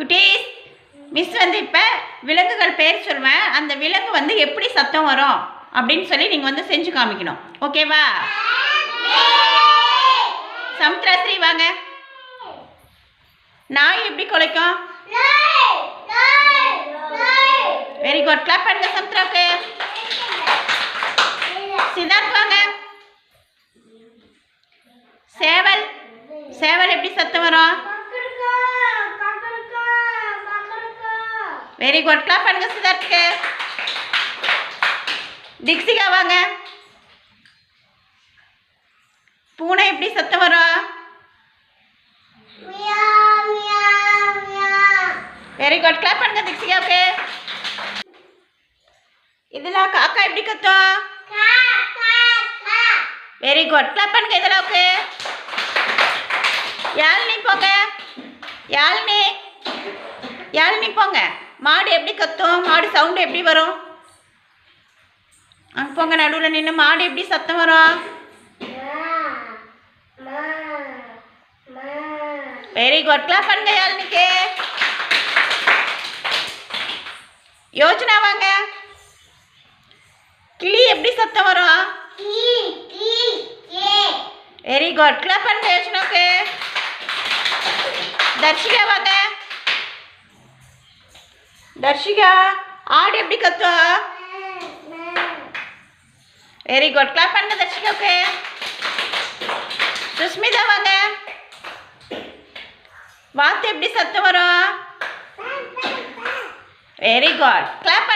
குட்டீஸ் மிஸ் வந்து இப்போ விலங்குகள் பேர் சொல்லுவேன் அந்த விலங்கு வந்து எப்படி சத்தம் வரும் அப்படின்னு சொல்லி நீங்கள் வந்து செஞ்சு காமிக்கணும். ஓகேவா சமுத்திராஸ்ரீ வாங்க. நாய் எப்படி குலைக்கும்? வெரி குட் கிளாப் பண்ணுங்க சமுத்திராவுக்கு. சிதார்த் வாங்க. சேவல் சேவல் எப்படி சத்தம் வரும்? வெரி குட் கிளாப் பண்ணுங்க சித்தார்த்துக்கு டிக்ஸிகா வாங்க. பூனை எப்படி சத்தம் வரும்? வெரி குட் கிளாப் பண்ணுங்க டிக்ஸிகாவுக்கு இதில் காக்கா எப்படி கத்தும்? வெரி குட் கிளாப் பண்ணுங்க இதெல்லாவுக்கு. யாழினி போங்க. யாழினி. யாழினி போங்க. மாடு எப்படி கத்தும்? மாடு சவுண்டு எப்படி வரும்? அங்கே போங்க நடுவில் நின்று மாடு எப்படி சத்தம் வரும்? வெரி குட் கிளாப் பண்ணுங்க யாழினிக்கு. யோஜனா வாங்க. கிளி எப்படி சத்தம் வரும்? வெரி குட் கிளாப் பண்ணுங்க யோஜனாவுக்கு. தர்ஷிகா வாங்க. தர்ஷிகா ஆடு எப்படி கத்தோ வெரி குட் கிளாப் பண்ணுங்க தர்ஷிகாவுக்கு. சுஸ்மிதா வாங்க. வாத்து எப்படி சத்தம் வரும்? Very good clap